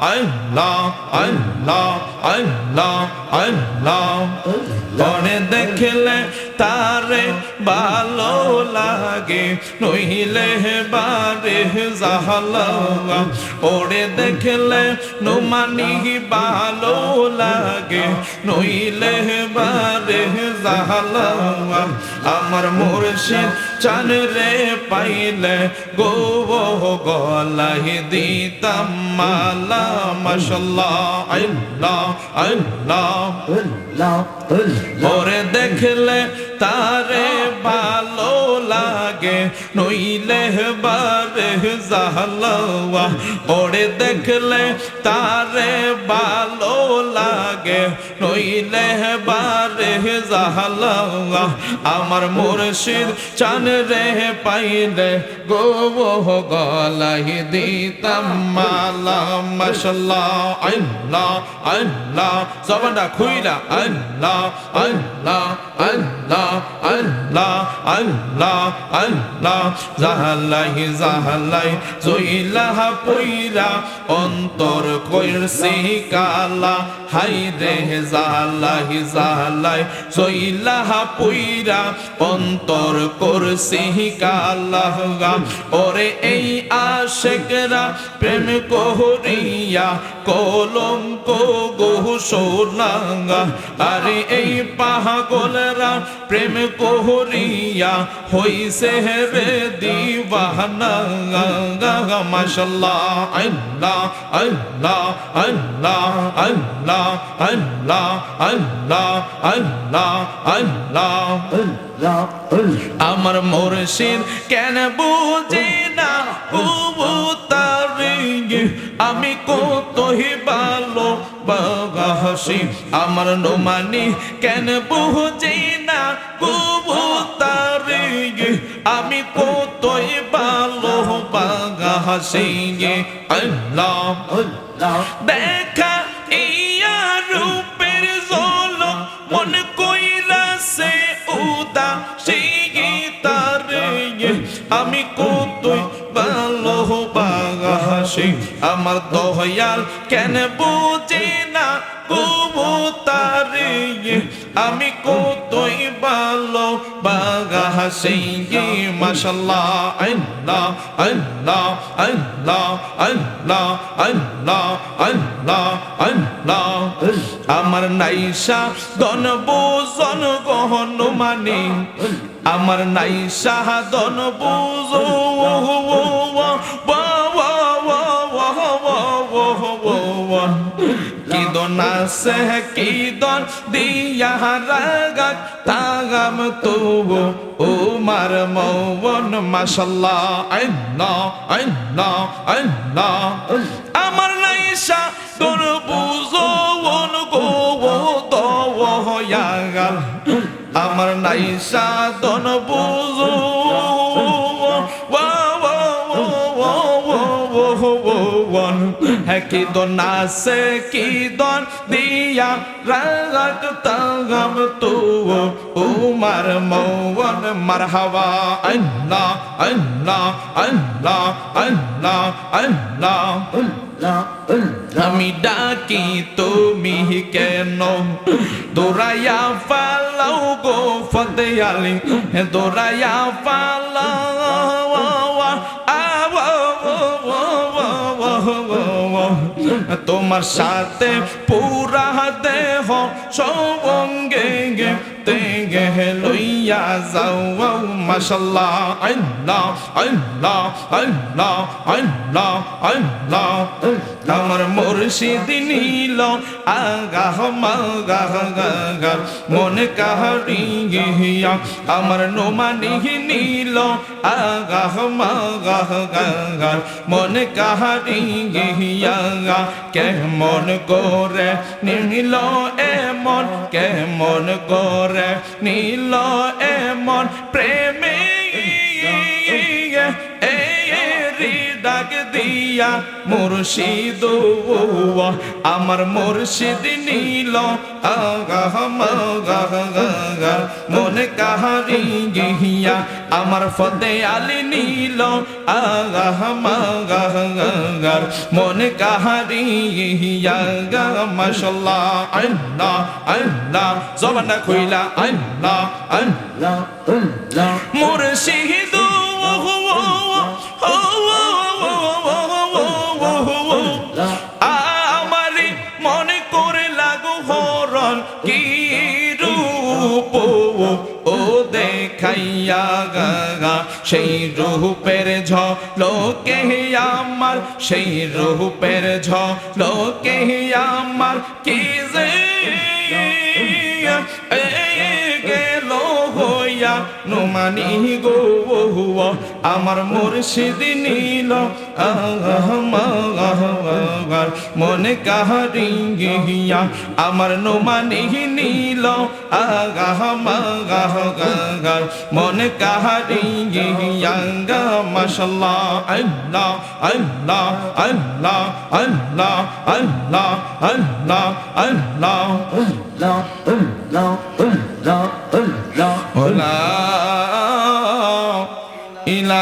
আল্লাহ আল্লাহ আল্লাহ আল্লাহ। পরে দেখলে তারে ভালো লাগে, নইলে বারে জাহালাওয়া। ওরে দেখলে নুমানি ভালো লাগে, নইলে বারে জাহালাওয়া। আমার মুর্শিদ চান রে পাইলে গো গলাই দিতাম মালা, মাশাল্লাহ, আল্লাহ আল্লাহ। ওরে দেখলে তারে ভালো লাগে, নইলে বারে জাহলাওয়া। ওরে দেখলে তারে ভালো লাগে। নইলে বারে জাহলাওয়া, আমার মুর্শিদ চান রে পাইলে। গো গলাই দিতাম মালা, মাশাল্লাহ, আল্লাহ আল্লাহ। জবানটা খুইলা, আল্লাহ আল্লাহ আল্লাহ আল্লাহ আল্লাহ আল্লাহ। জাহালাই জাহালাই জইলাহ পইরা, অন্তর কইরছি কালা। হাই অন্তর করছি কালা ওরে এই আশেকরা প্রেম কহরিয়া, কলঙ্ক গহু সোনাঙ্গা আরে এই পাহাগলরা প্রেম কহরিয়া, হইছে রে দিবানা মাশাল্লাহ, আল্লাহ আল্লাহ আল্লাহ আল্লাহ আল্লাহ আল্লাহ আল্লাহ আল্লাহ। আমার মুর্শিদ কেন বুঝি না? আমি কতই ভালো বাগাসি আমার নোমানি কেন বুঝি না? উবুতারি আমি কতই ভালো বাগাসি আল্লাহ। দেখা মন কইরা সে উদা তারে আমি কতই ভালো বাগাসি, আমার দয়াল কেন বুঝে না কবুতারে আমি কতই ভালো বাগাসি মাশাল্লাহ আল্লাহ আল্লাহ আল্লাহ আল্লাহ আল্লাহ আল্লাহ আল্লাহ আমার নাইসা দন বুজন গহন মানে আমার নাইসা দন বুজো না সহকিদন দিয়া রাগাত তাগাম তুবু উমার মৌবন, মাশাল্লাহ আল্লাহ আল্লাহ আল্লাহ আমার নাইসা তোর বুজোন গো দো হয়া গেল। আমার নাইসা তোর বুজোন আছে কি দন দিয়া রাগ তাগাম তু উমার মৌবন মারহাবা আল্লাহ আল্লাহ আল্লাহ আল্লাহ আল্লাহ আমি ডাকি তুমি কেন দোরাইয়া ফালাও গো ফতেয়ালি দোরাইয়া ফালাও তোমার সাথে পুরা দেহ সবঙ্গে তেগে লইয়া যাও মাশাল্লাহ, আল্লাহ আল্লাহ আল্লাহ আল্লাহ আল্লাহ। আমার মুর্শিদ নীল, আগাহ, মাগাহ গাগা মন কাহারি গিয়া আমার নোমানি নীল, আগাহ, মাগাহ গাগা মন কাহারি গিয়া কেমন করে নীল এমন, কেমন করে নীল এমন, প্রেমে ডাক দিয়া মুর্শিদ আমার মুর্শিদ নীল আগাহ মাগাহ গাগা মনে কাহারি গিয়া আমার ফতে আলি নীল। আগাহ মাগাহ গাগা মনে কাহারি গিয়া গা মাশাল্লাহ, আল্লাহ আল্লাহ, জবানটা কইলা আল্লাহ আল্লাহ। মুর্শিদ সেই রূপের ঝ লোকে আমার, সেই রূপের ঝ লোকে আমার। কি যে গেল হইয়া, নুমানি গো আমার মুর্শিদ নীল আহমার মনে কাহারি গিয়া আমার নুমানি নীল আগাহমাগার মনে কাহারি গিয়া গা মাশাল্লাহ আল্লাহ আল্লাহ আল্লাহ আল্লাহ আল্লাহ আল্লাহ আল্লাহ لا ইলা